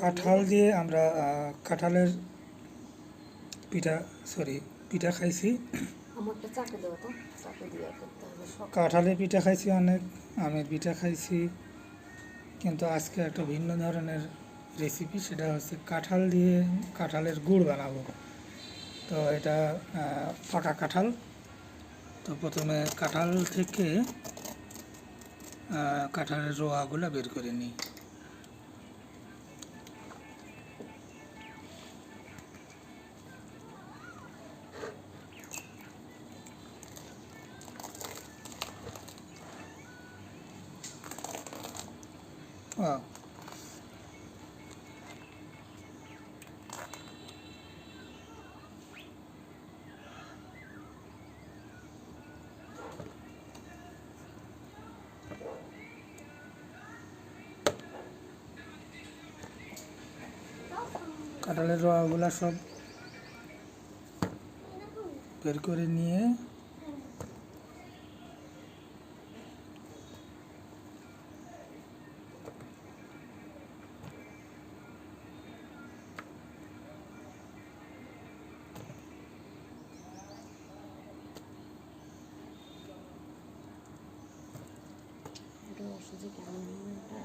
কাঁঠাল দিয়ে আমরা কাঁঠালের পিঠা সরি পিঠা খাইছি। কাঁঠালের পিঠা খাইছি অনেক আমের পিঠা খাইছি কিন্তু আজকে একটা ভিন্ন ধরনের রেসিপি সেটা হচ্ছে কাঁঠাল দিয়ে কাঁঠালের গুড় বানাবো। তো এটা পাকা কাঁঠাল। তো প্রথমে কাঁঠাল থেকে কাঁঠালের রোয়াগুলো বের করে নিই। কাঁঠালের রোয়াগুলা সব বের করে নিয়ে রস যে কেমন এটা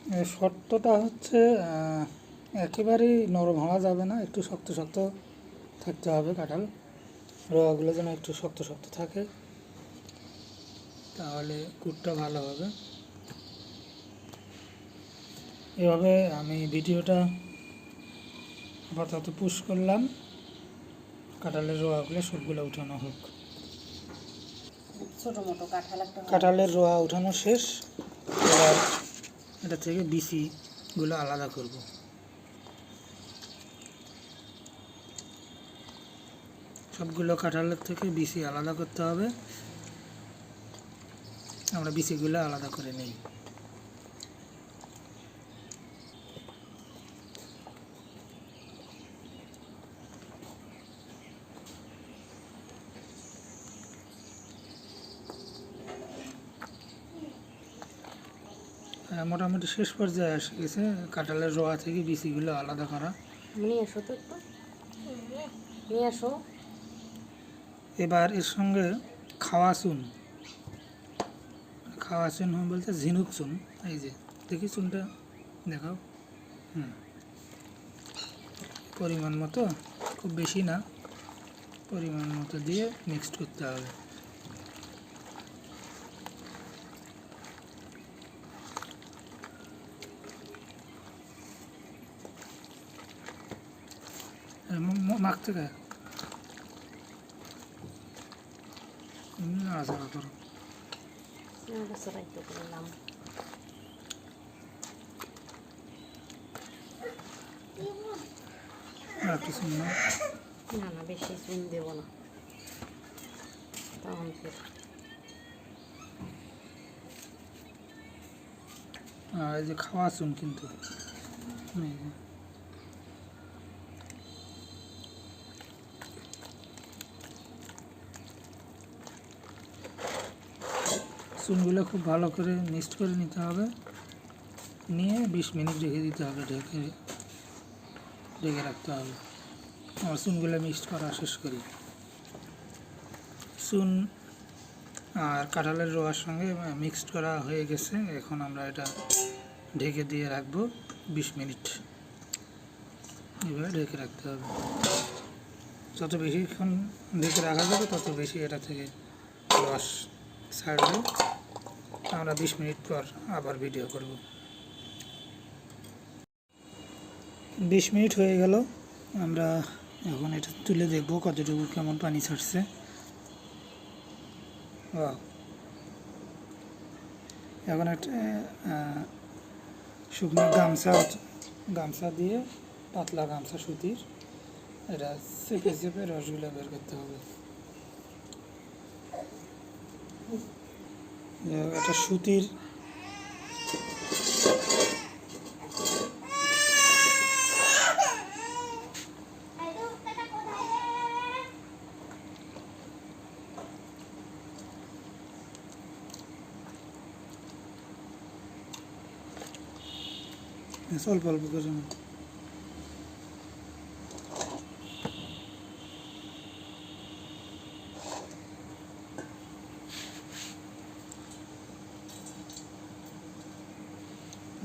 এর শর্তটা হচ্ছে একেবারেই নরম হওয়া যাবে না একটু শক্ত শক্ত থাকতে হবে কাঁঠাল। রোয়াগুলো যেন একটু শক্ত শক্ত থাকে তাহলে কুটটা ভালো হবে। এভাবে আমি ভিডিওটা আপাতত পুশ করলাম। কাঁঠালের রোয়াগুলো সবগুলো উঠানো হোক। ছোট মোটো কাঁঠাল কাঁঠালের রোয়া উঠানো শেষ। এবার এটা থেকে বিসিগুলো আলাদা করব। সবগুলো কাঁঠালের থেকে বিসি আলাদা করতে হবে। আমরা বিসিগুলো আলাদা করে নেই। মোটামুটি শেষ পর্যায়ে এসে গেছে। কাঁঠালের রোয়া থেকে বিচিগুলো আলাদা করা। নিয়ে আসো তো একটু। নিয়ে আসো এবার এর সঙ্গে খাওয়া চুন। খাওয়া চুন বলতে ঝিনুক চুন। এই যে দেখি চুনটা দেখাও। হুম। পরিমাণ মতো খুব বেশি না। পরিমাণ মতো দিয়ে মিক্সড করতে হবে। মাখতে গায়ে নাড়াচাড়া করো রাইতে করলাম আর কিছু না না না বেশি চুন দেবো না তখন আর এই যে খাওয়া চুন কিন্তু চুনগুলো খুব ভালো করে মিক্সড করে নিতে হবে। নিয়ে বিশ মিনিট রেখে দিতে হবে, ঢেকে ঢেকে রাখতে হবে। আমার চুনগুলো মিক্সড করা শেষ করি। চুন আর কাঁঠালের রোয়ার সঙ্গে মিক্সড করা হয়ে গেছে। এখন আমরা এটা ঢেকে দিয়ে রাখব বিশ মিনিট। এভাবে ঢেকে রাখতে হবে। যত বেশিক্ষণ ঢেকে রাখা যাবে, তত বেশি এটা থেকে রস ছাড়বে আমরা বিশ মিনিট পর আবার ভিডিও করব। বিশ মিনিট হয়ে গেল। আমরা এখন এটা তুলে দেখব কতটুকু কেমন পানি ছাড়ছে. এখন একটা শুকনো গামছা গামছা দিয়ে পাতলা গামছা সুতির। এটা চেপে চেপে রসগুলো বের করতে হবে। একটা সুতির হ্যাঁ, সল্প অল্প করে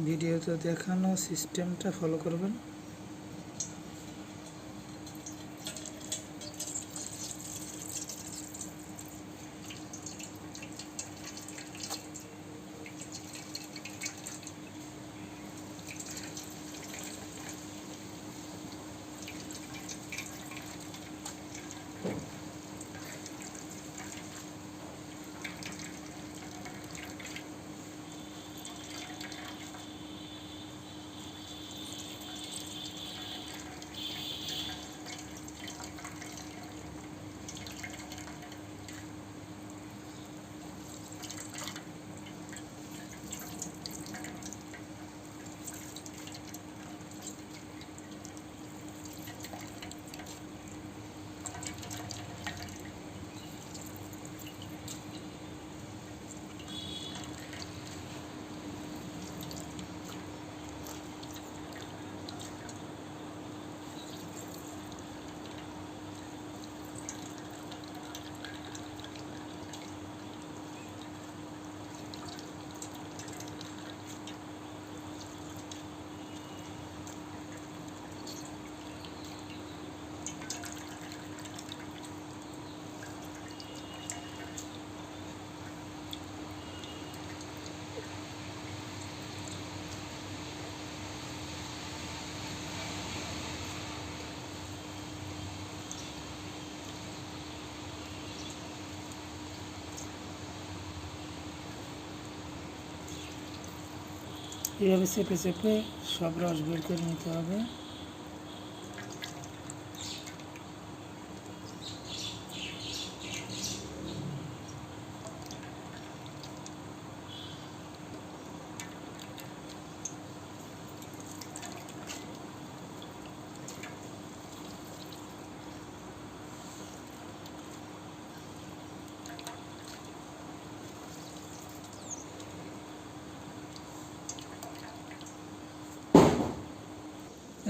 ভিডিওতে দেখানো সিস্টেমটা ফলো করবেন। এভাবে চেপে চেপে সব রস বের করে নিতে হবে।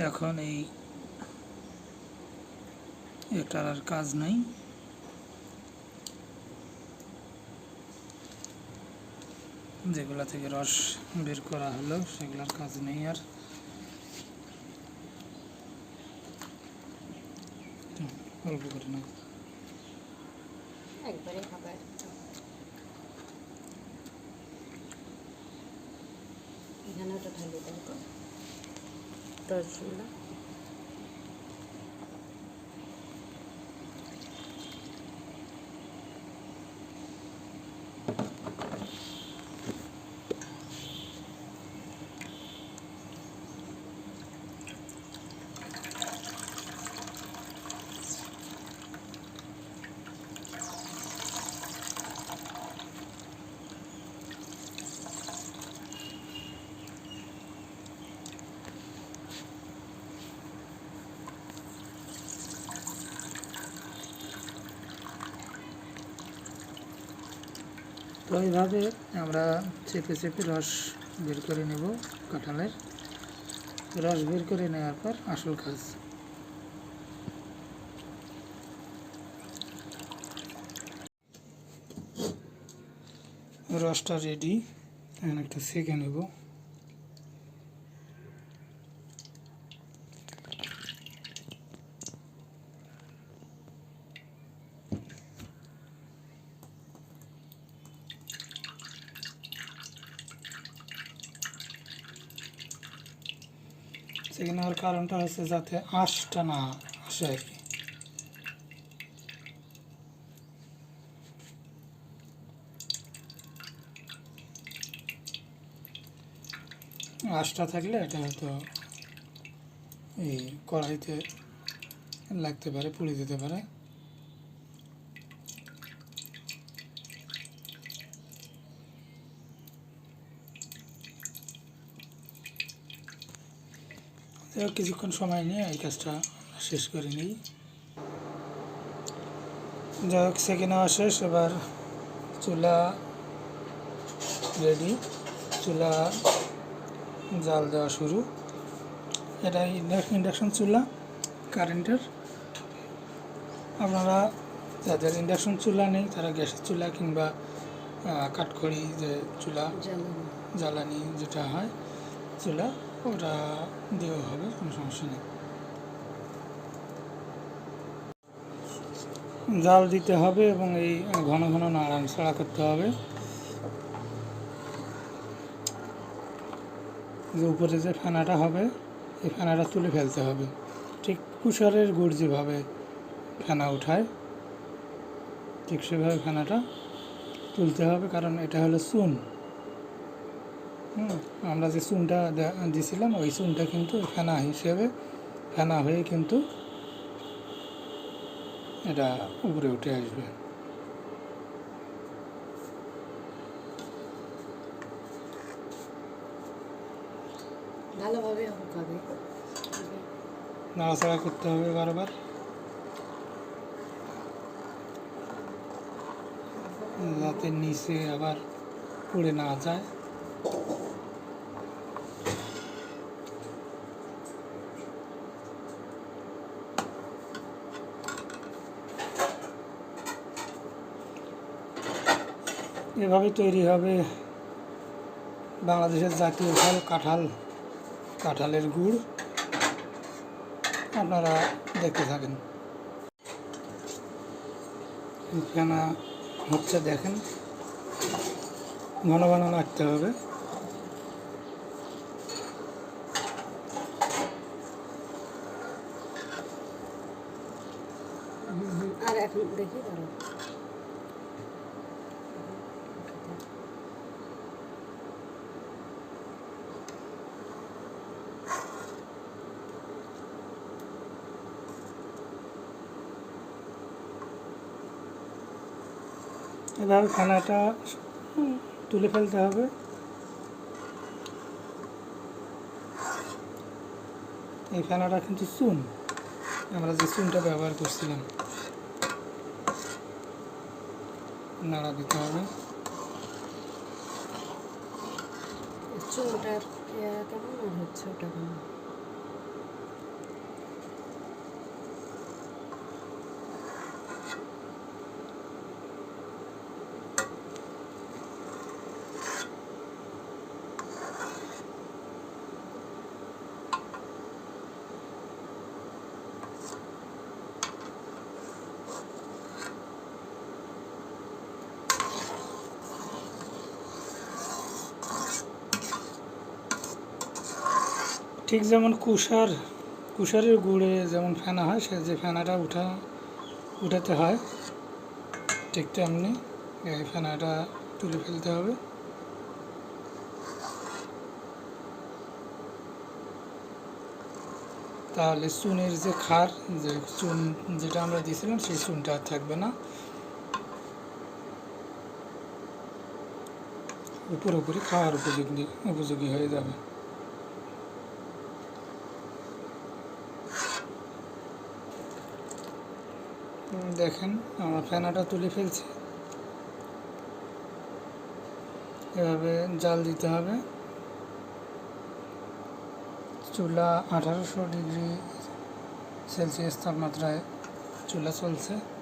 এখন এই এটার আর কাজ নাই। যেগুলা থেকে রস বের করা হলো, সেগুলার কাজ নেই আর। অল্প করে নাও। একবারে খাবার। এখানে ওটা দেবো তো রসগুলো তো এইভাবে আমরা চেপে চেপে রস বের করে নেব কাঁঠালের রস বের করে নেওয়ার পর আসল কাজ। রসটা রেডি একটা সেকে নেব। সেকে নেওয়ার কারণটা হচ্ছে যাতে আঁশটা না আসে আর কি। আঁশটা থাকলে এটা হয়তো এই কড়াইতে লাগতে পারে, পুড়ে দিতে পারে। কিছুক্ষণ সময় নিয়ে এই কাজটা শেষ করে নিই। যাই হোক সেকে নেওয়া শেষ। এবার চুলা রেডি চুলা জাল দেওয়া শুরু। এটা ইন্ডাকশন চুলা কারেন্টের আপনারা যাদের ইন্ডাকশন চুলা নেই তারা গ্যাসের চুলা কিংবা কাঠখড়ি যে চুলা জ্বালানি যেটা হয় চুলা ওটা দেওয়া হবে, কোনো সমস্যা নেই। জাল দিতে হবে এবং এই ঘন ঘন নাড়াচাড়া করতে হবে। যে উপরে যে ফেনাটা হবে, এই ফেনাটা তুলে ফেলতে হবে। ঠিক কুষারের গুড় যেভাবে ফেনা উঠায়, ঠিক সেভাবে ফেনাটা তুলতে হবে, কারণ এটা হলো চুন আমরা যে চুনটা দিছিলাম ওই চুনটা কিন্তু ফেনা হিসেবে ফেনা হয়ে কিন্তু এটা উপরে উঠে আসবে। ভালোভাবে হবে। নাড়াচাড়া করতে হবে বারবার। যাতে নিচে আবার পড়ে না যায়। এভাবে তৈরি হবে বাংলাদেশের জাতীয় ফল, কাঁঠাল, কাঁঠালের গুড়। আপনারা দেখতে থাকেন। ফেনা হচ্ছে দেখেন, ঘন ঘন নাড়তে হবে। আর এখন দেখি এভাবে ফেনাটা তুলে ফেলতে হবে। এই ফেনাটা কিন্তু চুন। আমরা যে চুনটা ব্যবহার করছিলাম, নাড়া দিতে হবে। ইয়া, কেমন হচ্ছে ওটা? ঠিক যেমন কুষার, কুষারের গুড়ে যেমন ফেনা হয়, সে যে ফেনাটা উঠা, উঠাতে হয়, ঠিক তেমনি এই ফেনাটা তুলে ফেলতে হবে। তাহলে চুনের যে খার, যে চুন যেটা আমরা দিয়েছিলাম, সেই চুনটা আর থাকবে না। পুরোপুরি খাওয়ার উপযোগী উপযোগী হয়ে যাবে। দেখেন, আমরা ফেনাটা তুলে ফেলছি। এভাবে জাল দিতে হবে। চুলা আঠারোশো ডিগ্রি সেলসিয়াস তাপমাত্রায় চুলা চলছে।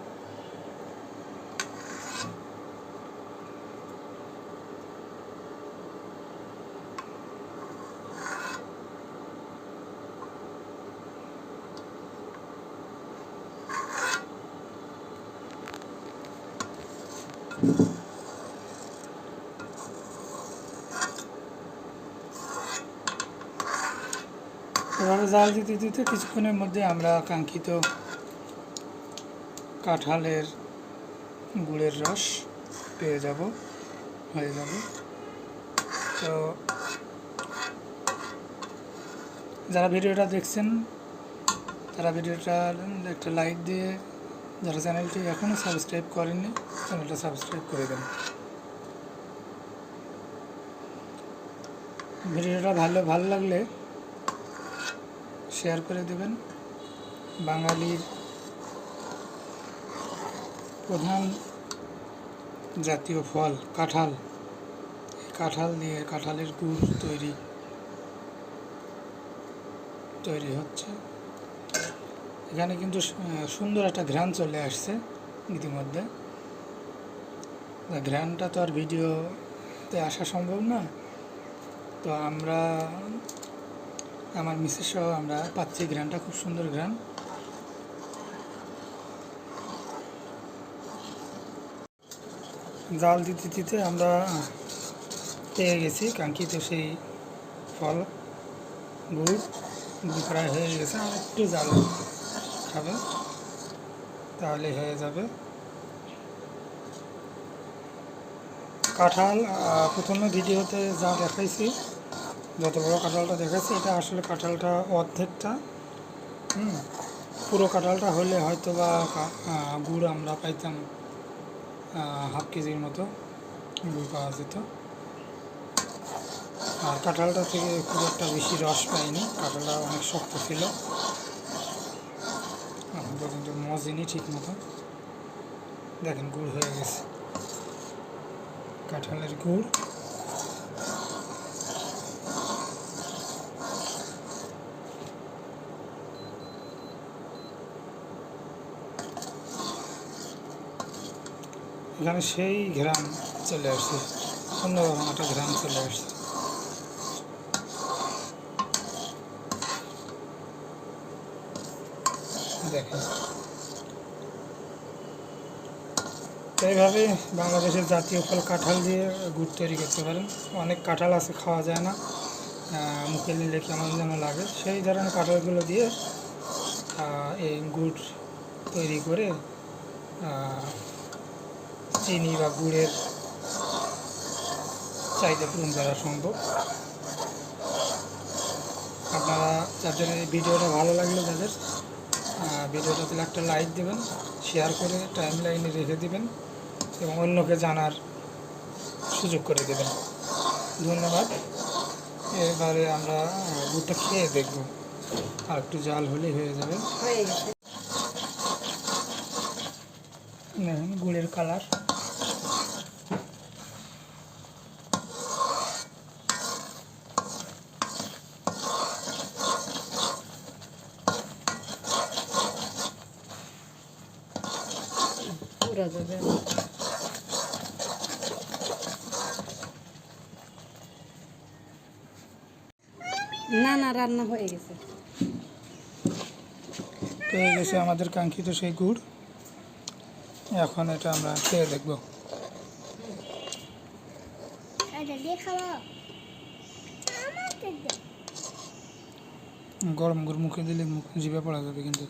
এভাবে জাল দিতে দিতে কিছুক্ষণের মধ্যে আমরা কাঙ্ক্ষিত কাঁঠালের গুড়ের রস পেয়ে যাব, হয়ে যাবে। তো যারা ভিডিওটা দেখছেন, তারা ভিডিওটা একটা লাইক দিয়ে যারা চ্যানেলটি এখনও সাবস্ক্রাইব করেননি, চ্যানেলটা সাবস্ক্রাইব করে দেন। ভিডিওটা ভালো ভালো লাগলে শেয়ার করে দেবেন। বাঙালির প্রধান জাতীয় ফল কাঁঠাল। কাঁঠাল দিয়ে কাঁঠালের গুড় তৈরি তৈরি হচ্ছে। এখানে কিন্তু সুন্দর একটা ঘ্রাণ চলে আসছে ইতিমধ্যে। ঘ্রাণটা তো আর ভিডিওতে আসা সম্ভব না। তো আমরা, আমার মিসেস সহ আমরা পাচ্ছি ঘ্রাণটা, খুব সুন্দর ঘ্রাণ। জাল দিতে দিতে আমরা পেয়ে গেছি, কাঙ্ক্ষিত সেই ফল গুড় প্রায় হয়ে গেছে, আর একটু জাল। খাবে, তাহলে হয়ে যাবে। কাঁঠাল প্রথমে ভিডিওতে যা দেখাইছি, যত বড় কাঁঠালটা দেখাচ্ছি এটা আসলে কাঁঠালটা অর্ধেকটা, হুম, পুরো কাঁঠালটা হলে হয়তো বা গুড় আমরা পাইতাম হাফ কেজির মতো গুড় পাওয়া যেত। আর কাঁঠালটা থেকে খুব একটা বেশি রস পাইনি, কাঁঠালটা অনেক শক্ত ছিল। পর্যন্ত ঠিক মতো দেখেন, গুড় হয়ে গেছে। কাঁঠালের গুড়। এখানে সেই ঘ্রাম চলে আসছে। সুন্দরবন একটা ঘ্রাম চলে আসছে। দেখেন তো এইভাবে বাংলাদেশের জাতীয় ফল কাঁঠাল দিয়ে গুড় তৈরি করতে পারেন। অনেক কাঁঠাল আছে খাওয়া যায় না। মুখে নিলে কেমন যেন লাগে। সেই ধরনের কাঁঠালগুলো দিয়ে এই গুড় তৈরি করে চিনি বা গুড়ের চাহিদা পূরণ করা সম্ভব। আপনারা যাদের এই ভিডিওটা ভালো লাগল যাদের আহ, ভিডিওটা তাহলে একটা লাইক দেবেন শেয়ার করে টাইম লাইনে রেখে দিবেন। এবং অন্যকে জানার সুযোগ করে দেবেন। ধন্যবাদ। এবারে আমরা গুড়টা খেয়ে দেখব। আর একটু জাল হলেই হয়ে যাবে। গুড়ের কালার। পুরা যাবে। না রান্না হয়ে গেছে। পেয়ে গেছে আমাদের কাঙ্ক্ষিত সেই গুড় এখন এটা আমরা খেয়ে দেখব। দে। গরম গুড় মুখে দিলে মুখ জিভে পড়া যাবে কিন্তু।